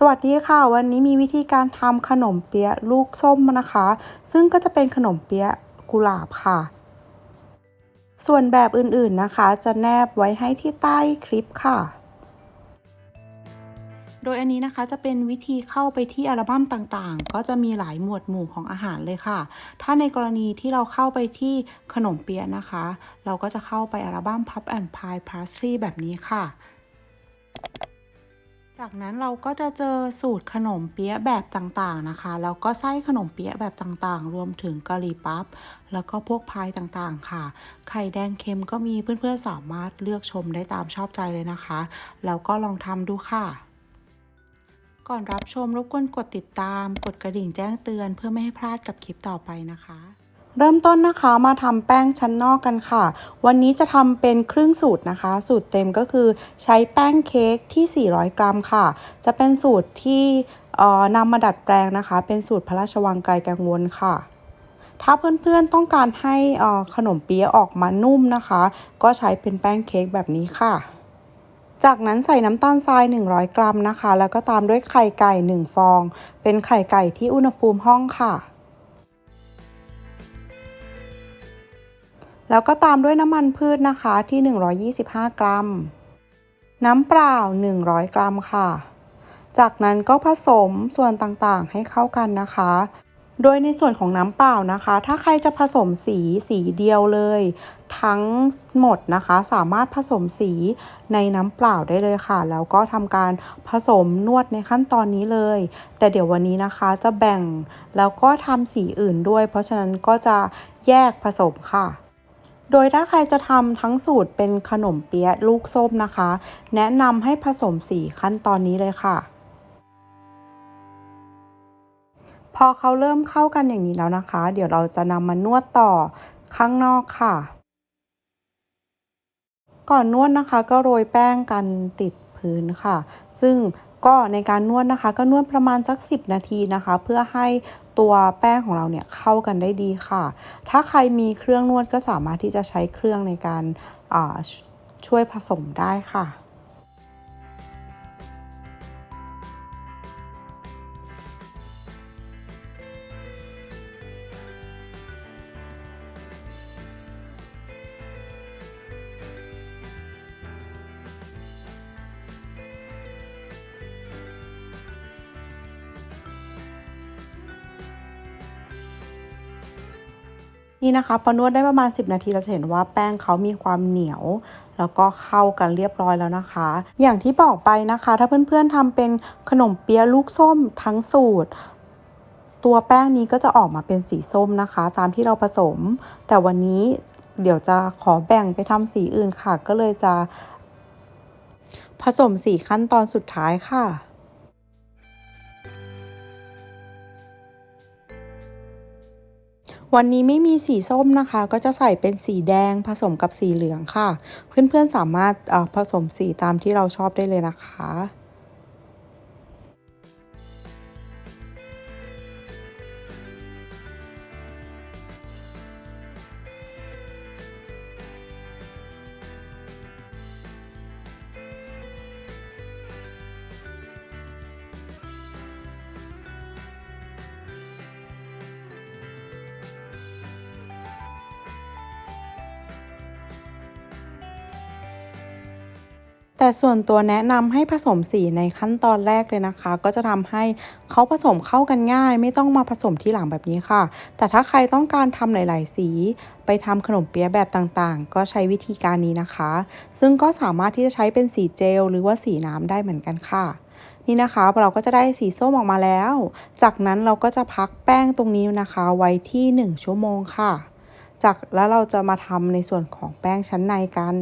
สวัสดีค่ะ วันนี้มีวิธีการทำขนมเปี๊ยะลูกส้มนะคะ ซึ่งก็จะเป็นขนมเปี๊ยะกุหลาบค่ะ ส่วนแบบอื่นๆนะคะ จะแนบไว้ให้ที่ใต้คลิปค่ะ โดยอันนี้นะคะจะเป็นวิธีเข้าไปที่อัลบั้มต่างๆ ก็จะมีหลายหมวดหมู่ของอาหารเลยค่ะ ถ้าในกรณีที่เราเข้าไปที่ขนมเปี๊ยะนะคะ เราก็จะเข้าไปอัลบั้ม Pup and Pie Parsley แบบนี้ค่ะ จากนั้นเราก็จะเจอสูตรขนมเปี๊ยะแบบต่างๆนะคะ แล้วก็ไส้ขนมเปี๊ยะแบบต่างๆ รวมถึงกะหรี่ปั๊บ แล้วก็พวกพายต่างๆค่ะ ไข่แดงเค็มก็มีเพื่อนๆสามารถเลือกชมได้ตามชอบใจเลยนะคะ แล้วก็ลองทำดูค่ะก่อนรับชมรบกวนกดติดตาม กดกระดิ่งแจ้งเตือนเพื่อไม่ให้พลาดกับคลิปต่อไปนะคะ เริ่มต้นนะคะมาทำแป้งชั้นนอกกันค่ะ วันนี้จะทำเป็นครึ่งสูตรนะคะ สูตรเต็มก็คือใช้แป้งเค้กที่ 400 กรัมค่ะ จะเป็นสูตรที่เอ่อนำมาดัดแปลงนะคะ เป็นสูตรพระราชวังไกลกังวลค่ะ ถ้าเพื่อนๆต้องการให้อ่อขนมเปี๊ยะออกมานุ่มนะคะ ก็ใช้เป็นแป้งเค้กแบบนี้ค่ะ จากนั้นใส่น้ำตาลทราย 100 กรัมนะคะ แล้วก็ตามด้วยไข่ไก่ 1 ฟอง เป็นไข่ไก่ที่อุณหภูมิห้องค่ะ แล้วก็ตามด้วยน้ำมันพืชนะคะที่ 125 กรัม น้ำเปล่า 100 กรัมค่ะ จากนั้นก็ผสมส่วนต่างๆให้เข้ากันนะคะ โดยในส่วนของน้ำเปล่านะคะ ถ้าใครจะผสมสีสีเดียวเลย ทั้งหมดนะคะ สามารถผสมสีในน้ำเปล่าได้เลยค่ะ แล้วก็ทำการผสมนวดในขั้นตอนนี้เลย แต่เดี๋ยววันนี้นะคะจะแบ่งแล้วก็ทำสีอื่นด้วย เพราะฉะนั้นก็จะแยกผสมค่ะ โดยถ้าใครจะทำทั้งสูตรเป็นขนมเปี๊ยะลูกส้มนะคะ แนะนำให้ผสมสีขั้นตอนนี้เลยค่ะ พอเขาเริ่มเข้ากันอย่างนี้แล้วนะคะ เดี๋ยวเราจะนำมานวดต่อข้างนอกค่ะ ก่อนนวดนะคะก็โรยแป้งกันติดพื้นค่ะ ซึ่งก็ในการนวดนะคะ ก็นวดประมาณสัก 10 นาทีนะคะ เพื่อให้ ตัวแป้งของเราเนี่ยเข้ากันได้ดีค่ะ ถ้าใครมีเครื่องนวดก็สามารถที่จะใช้เครื่องในการช่วยผสมได้ค่ะ นี่นะคะพอนวดได้ประมาณ 10 นาทีเราจะเห็นว่าแป้งเขามีความเหนียว แล้วก็เข้ากันเรียบร้อยแล้วนะคะ อย่างที่บอกไปนะคะ ถ้าเพื่อนๆทำเป็นขนมเปี๊ยะลูกส้มทั้งสูตร ตัวแป้งนี้ก็จะออกมาเป็นสีส้มนะคะ ตามที่เราผสม แต่วันนี้เดี๋ยวจะขอแบ่งไปทำสีอื่นค่ะ ก็เลยจะ ผสมสีขั้นตอนสุดท้ายค่ะ วันนี้ไม่มีสีส้มนะคะ ก็จะใส่เป็นสีแดงผสมกับสีเหลืองค่ะ เพื่อนๆสามารถผสมสีตามที่เราชอบได้เลยนะคะ แต่ส่วนตัวแนะนำให้ผสมสีในขั้นตอนแรกเลยนะคะ ก็จะทำให้เขาผสมเข้ากันง่าย ไม่ต้องมาผสมที่หลังแบบนี้ค่ะ แต่ถ้าใครต้องการทำหลาย ๆ สี ไปทำขนมเปี๊ยะแบบต่างๆ ก็ใช้วิธีการนี้นะคะ ซึ่งก็สามารถที่จะใช้เป็นสีเจล หรือว่าสีน้ำได้เหมือนกันค่ะนี่นะคะเราก็จะได้สีส้มออกมาแล้ว จากนั้นเราก็จะพักแป้งตรงนี้นะคะ ไว้ที่ 1 ชั่วโมงค่ะ จากแล้วเราจะมาทำในส่วนของแป้งชั้นในกัน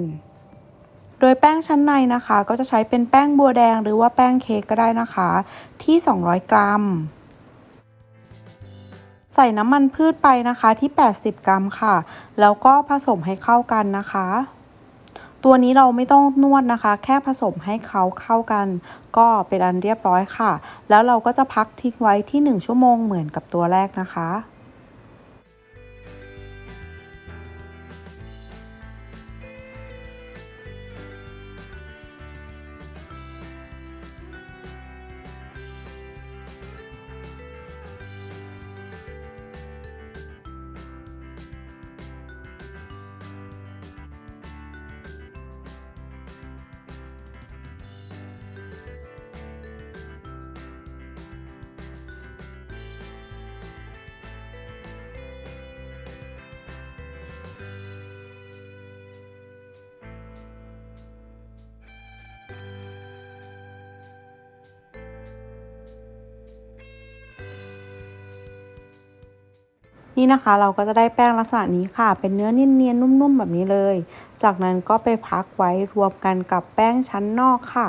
โดยแป้งชั้นในนะคะ ก็จะใช้เป็นแป้งบัวแดงหรือว่าแป้งเค้กก็ได้นะคะ ที่ 200 กรัม ใส่น้ำมันพืชไปนะคะที่ 80 กรัมค่ะ แล้วก็ผสมให้เข้ากันนะคะ ตัวนี้เราไม่ต้องนวดนะคะ แค่ผสมให้เขาเข้ากัน ก็เป็นอันเรียบร้อยค่ะ แล้วเราก็จะพักทิ้งไว้ที่ 1 ชั่วโมงเหมือนกับตัวแรกนะคะ นี่นะคะเราก็จะได้แป้งลักษณะนี้ค่ะ เป็นเนื้อเนียนๆนุ่มๆแบบนี้เลย จากนั้นก็ไปพักไว้รวมกันกับแป้งชั้นนอกค่ะ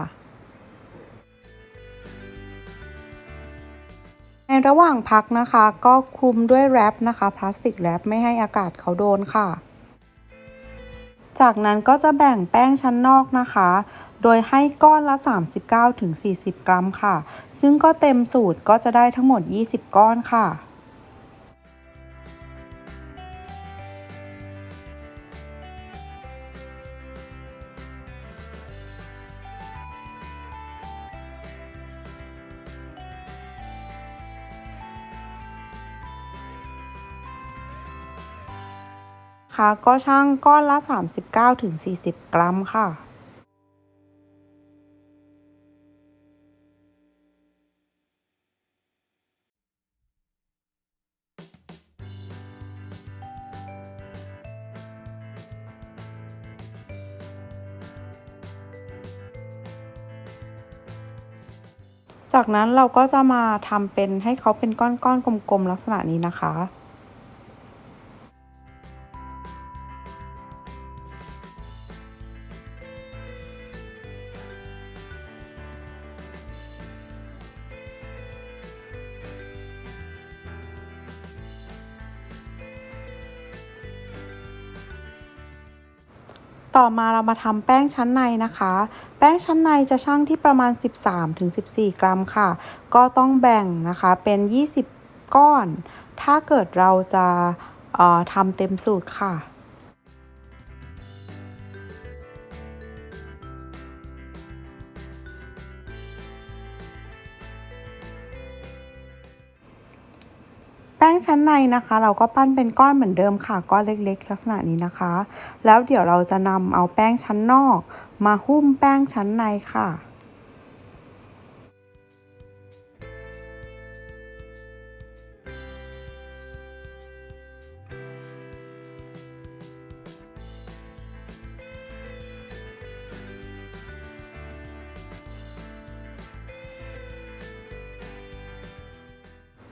ในระหว่างพักนะคะ ก็คลุมด้วยแรปนะคะพลาสติกแรปไม่ให้อากาศเขาโดนค่ะ จากนั้นก็จะแบ่งแป้งชั้นนอกนะคะ โดยให้ก้อนละ 39-40 กรัมค่ะ ซึ่งก็เต็มสูตรก็จะได้ทั้งหมด 20 ก้อนค่ะ คะ ก็ช่างก้อนละ 39-40 กรัมค่ะจากนั้นเราก็จะมาทำเป็นให้เขาเป็นก้อนๆกลมๆลักษณะนี้นะคะ ต่อมาเรามาทำแป้งชั้นในนะคะ แป้งชั้นในจะชั่งที่ประมาณ 13-14 กรัมค่ะ ก็ต้องแบ่งนะคะเป็น 20 ก้อน ถ้าเกิดเราจะทำเต็มสูตรค่ะ งชั้นในนะคะ เราก็ปั้นเป็นก้อนเหมือนเดิมค่ะ ก้อนเล็กๆ ลักษณะนี้นะคะ แล้วเดี๋ยวเราจะนำเอาแป้งชั้นนอก มาหุ้มแป้งชั้นในค่ะ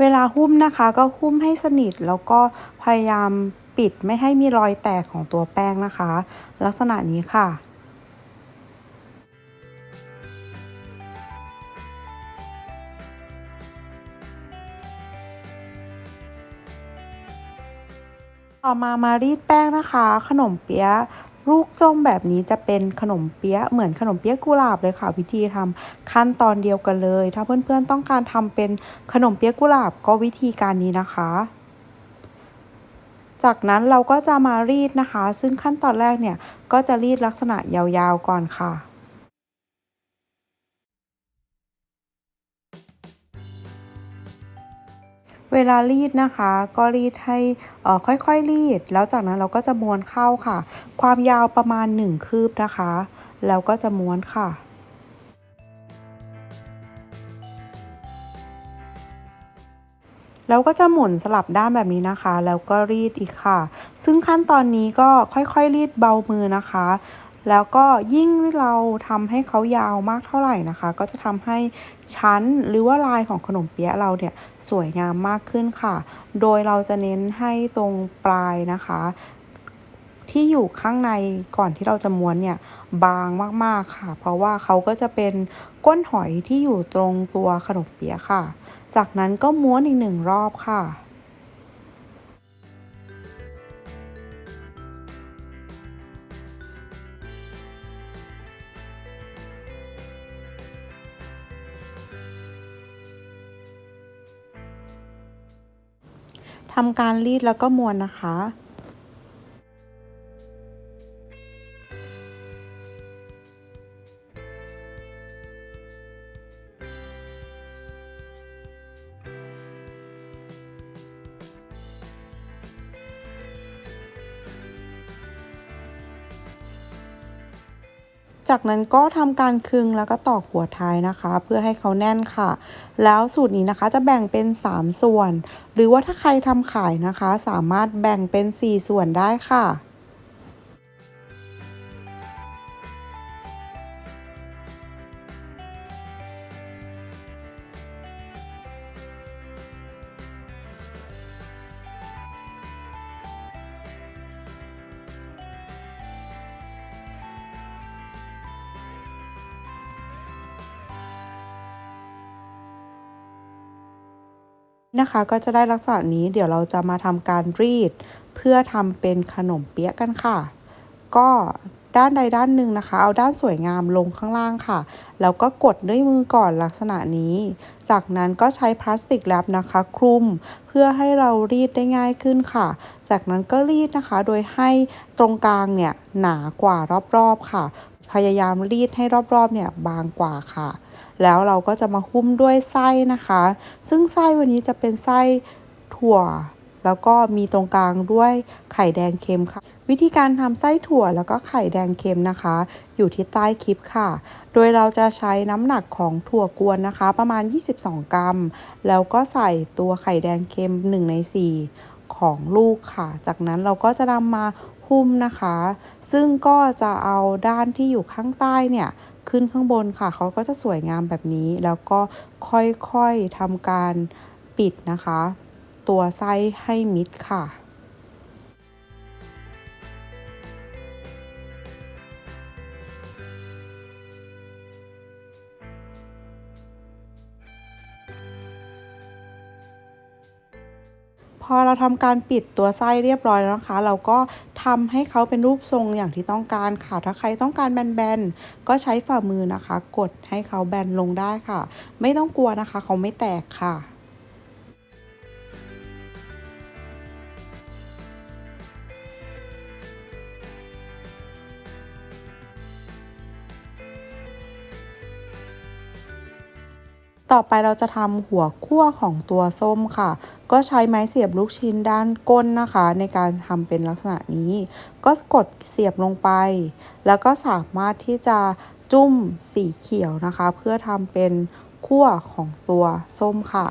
เวลาหุ้มนะคะก็หุ้มให้สนิทแล้วก็พยายามปิดไม่ให้มีรอยแตกของตัวแป้งนะคะ ลักษณะนี้ค่ะต่อมามารีดแป้งนะคะ ขนมเปี๊ยะ ลูกส้มแบบนี้จะเป็นขนมเปี๊ยะเหมือนขนมเปี๊ยะกุหลาบเลยค่ะ วิธีทำขั้นตอนเดียวกันเลย ถ้าเพื่อนๆต้องการทำเป็นขนมเปี๊ยะกุหลาบก็วิธีการนี้นะคะ จากนั้นเราก็จะมารีดนะคะ ซึ่งขั้นตอนแรกเนี่ยก็จะรีดลักษณะยาวๆก่อนค่ะ เวลารีดนะคะ ก็รีดให้ค่อยๆรีด แล้วจากนั้นเราก็จะม้วนเข้าค่ะ ความยาวประมาณ 1 คืบนะคะ แล้วก็จะม้วนค่ะแล้วก็จะหมุนสลับด้านแบบนี้นะคะ แล้วก็รีดอีกค่ะ ซึ่งขั้นตอนนี้ก็ค่อยๆรีดเบามือนะคะ แล้วก็ยิ่งเราทำให้เขายาวมากเท่าไหร่นะคะ ก็จะทำให้ชั้นหรือว่าลายของขนมเปี๊ยะเราเนี่ยสวยงามมากขึ้นค่ะ โดยเราจะเน้นให้ตรงปลายนะคะ ที่อยู่ข้างในก่อนที่เราจะม้วนเนี่ยบางมากๆค่ะ เพราะว่าเขาก็จะเป็นก้นหอยที่อยู่ตรงตัวขนมเปี๊ยะค่ะ จากนั้นก็ม้วนอีกหนึ่งรอบค่ะ ทำการรีดแล้วก็ม้วนนะคะ จากนั้นก็ทำการคึงแล้วก็ตอกหัวท้ายนะคะ เพื่อให้เขาแน่นค่ะ แล้วสูตรนี้นะคะจะแบ่งเป็น 3 ส่วน หรือว่าถ้าใครทำขายนะคะ สามารถแบ่งเป็น 4 ส่วนได้ค่ะ นะคะ ก็จะได้ลักษณะนี้เดี๋ยวเราจะมาทำการรีด เพื่อทำเป็นขนมเปี๊ยะกันค่ะ ก็ด้านใดด้านหนึ่งนะคะ เอาด้านสวยงามลงข้างล่างค่ะ แล้วก็กดด้วยมือก่อนลักษณะนี้ จากนั้นก็ใช้พลาสติกแรปนะคะ คลุมเพื่อให้เรารีดได้ง่ายขึ้นค่ะ จากนั้นก็รีดนะคะ โดยให้ตรงกลางเนี่ยหนากว่ารอบๆค่ะ พยายามรีดให้รอบๆเนี่ยบางกว่าค่ะ แล้วเราก็จะมาหุ้มด้วยไส้นะคะ ซึ่งไส้วันนี้จะเป็นไส้ถั่ว แล้วก็มีตรงกลางด้วยไข่แดงเค็มค่ะ วิธีการทำไส้ถั่วแล้วก็ไข่แดงเค็มนะคะ อยู่ที่ใต้คลิปค่ะ โดยเราจะใช้น้ำหนักของถั่วกวนนะคะ ประมาณ 22 กรัม แล้วก็ใส่ตัวไข่แดงเค็ม 1 ใน 4ของลูกค่ะ จากนั้นเราก็จะนำมา หุ้มนะคะ ซึ่งก็จะเอาด้านที่อยู่ข้างใต้เนี่ยขึ้นข้างบนค่ะ เขาก็จะสวยงามแบบนี้ แล้วก็ค่อยๆทำการปิดนะคะ ตัวไส้ให้มิดค่ะ อเราทำการปิดตัวไส้เรียบร้อยแล้วนะคะ เราก็ทำให้เขาเป็นรูปทรงอย่างที่ต้องการค่ะ ถ้าใครต้องการแบนๆ ก็ใช้ฝ่ามือนะคะ กดให้เขาแบนลงได้ค่ะ ไม่ต้องกลัวนะคะ เขาไม่แตกค่ะ ต่อไปเราจะทำหัวคั่วของตัวส้มค่ะ ก็ใช้ไม้เสียบลูกชิ้นด้านก้นนะคะ ในการทำเป็นลักษณะนี้ ก็กดเสียบลงไป แล้วก็สามารถที่จะจุ้มสีเขียวนะคะ เพื่อทำเป็นคั่วของตัวส้มค่ะ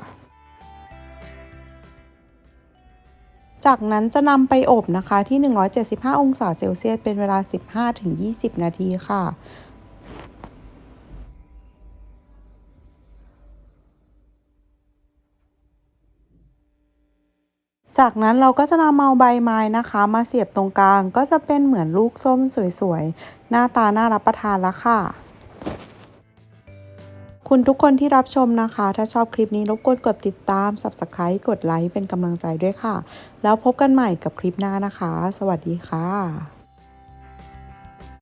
จากนั้นจะนำไปอบนะคะที่ 175 องศาเซลเซียส เป็นเวลา 15-20 นาทีค่ะ จากนั้นเราก็จะนำเอาใบไม้นะคะ มาเสียบตรงกลาง ก็จะเป็นเหมือนลูกส้มสวยๆ หน้าตาน่ารับประทานแล้วค่ะ คุณทุกคนที่รับชมนะคะ ถ้าชอบคลิปนี้รบกวนกดติดตาม Subscribe กดไลค์เป็นกำลังใจด้วยค่ะ แล้วพบกันใหม่กับคลิปหน้านะคะ สวัสดีค่ะ